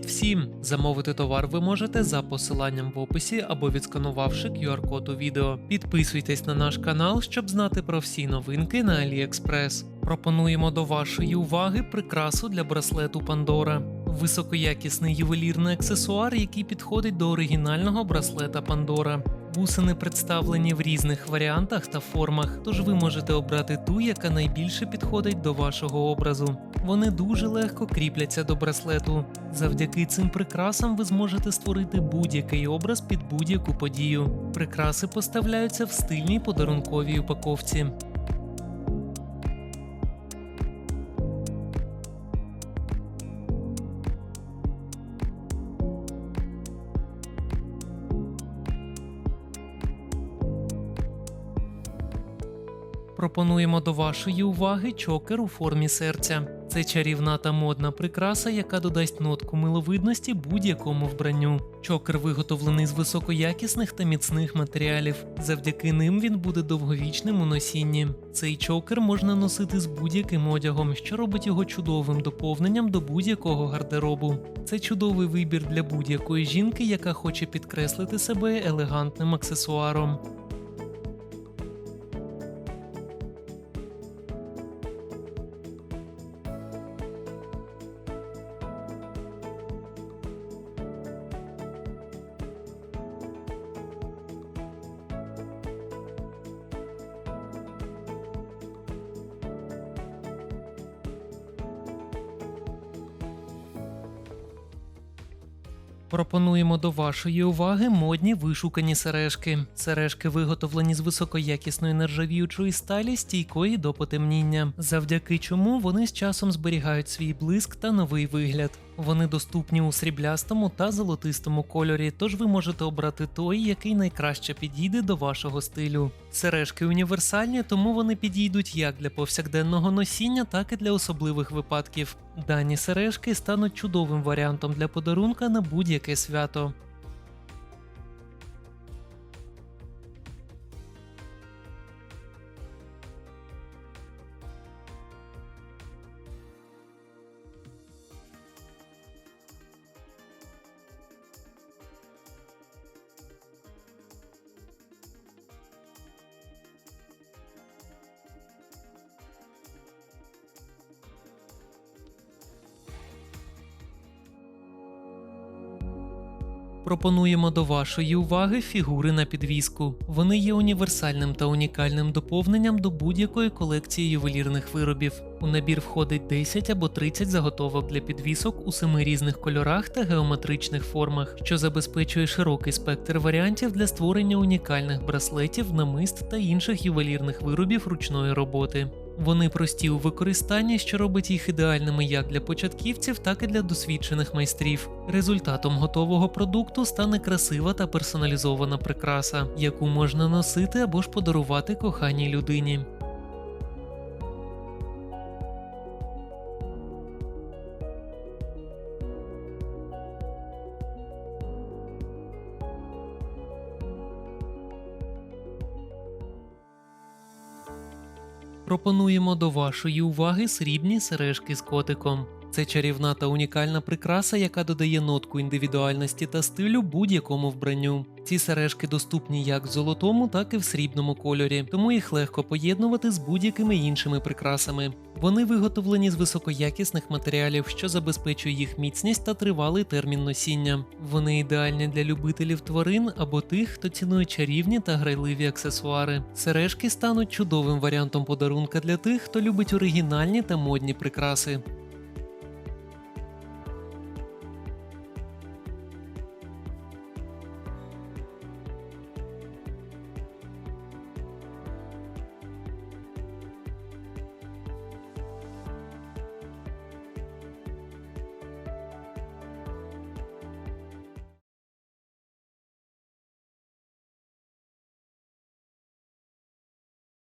Привіт всім! Замовити товар ви можете за посиланням в описі або відсканувавши QR-код у відео. Підписуйтесь на наш канал, щоб знати про всі новинки на AliExpress. Пропонуємо до вашої уваги прикрасу для браслету Pandora. Високоякісний ювелірний аксесуар, який підходить до оригінального браслета Pandora. Бусини представлені в різних варіантах та формах, тож ви можете обрати ту, яка найбільше підходить до вашого образу. Вони дуже легко кріпляться до браслету. Завдяки цим прикрасам ви зможете створити будь-який образ під будь-яку подію. Прикраси поставляються в стильній подарунковій упаковці. Пропонуємо до вашої уваги чокер у формі серця. Це чарівна та модна прикраса, яка додасть нотку миловидності будь-якому вбранню. Чокер виготовлений з високоякісних та міцних матеріалів. Завдяки ним він буде довговічним у носінні. Цей чокер можна носити з будь-яким одягом, що робить його чудовим доповненням до будь-якого гардеробу. Це чудовий вибір для будь-якої жінки, яка хоче підкреслити себе елегантним аксесуаром. Пропонуємо до вашої уваги модні вишукані сережки. Сережки виготовлені з високоякісної нержавіючої сталі, стійкої до потемніння, завдяки чому вони з часом зберігають свій блиск та новий вигляд. Вони доступні у сріблястому та золотистому кольорі, тож ви можете обрати той, який найкраще підійде до вашого стилю. Сережки універсальні, тому вони підійдуть як для повсякденного носіння, так і для особливих випадків. Дані сережки стануть чудовим варіантом для подарунка на будь-яке свято. Пропонуємо до вашої уваги фігури на підвіску. Вони є універсальним та унікальним доповненням до будь-якої колекції ювелірних виробів. У набір входить 10 або 30 заготовок для підвісок у семи різних кольорах та геометричних формах, що забезпечує широкий спектр варіантів для створення унікальних браслетів, намист та інших ювелірних виробів ручної роботи. Вони прості у використанні, що робить їх ідеальними як для початківців, так і для досвідчених майстрів. Результатом готового продукту стане красива та персоналізована прикраса, яку можна носити або ж подарувати коханій людині. Пропонуємо до вашої уваги срібні сережки з котиком. Це чарівна та унікальна прикраса, яка додає нотку індивідуальності та стилю будь-якому вбранню. Ці сережки доступні як в золотому, так і в срібному кольорі, тому їх легко поєднувати з будь-якими іншими прикрасами. Вони виготовлені з високоякісних матеріалів, що забезпечує їх міцність та тривалий термін носіння. Вони ідеальні для любителів тварин або тих, хто цінує чарівні та грайливі аксесуари. Сережки стануть чудовим варіантом подарунка для тих, хто любить оригінальні та модні прикраси.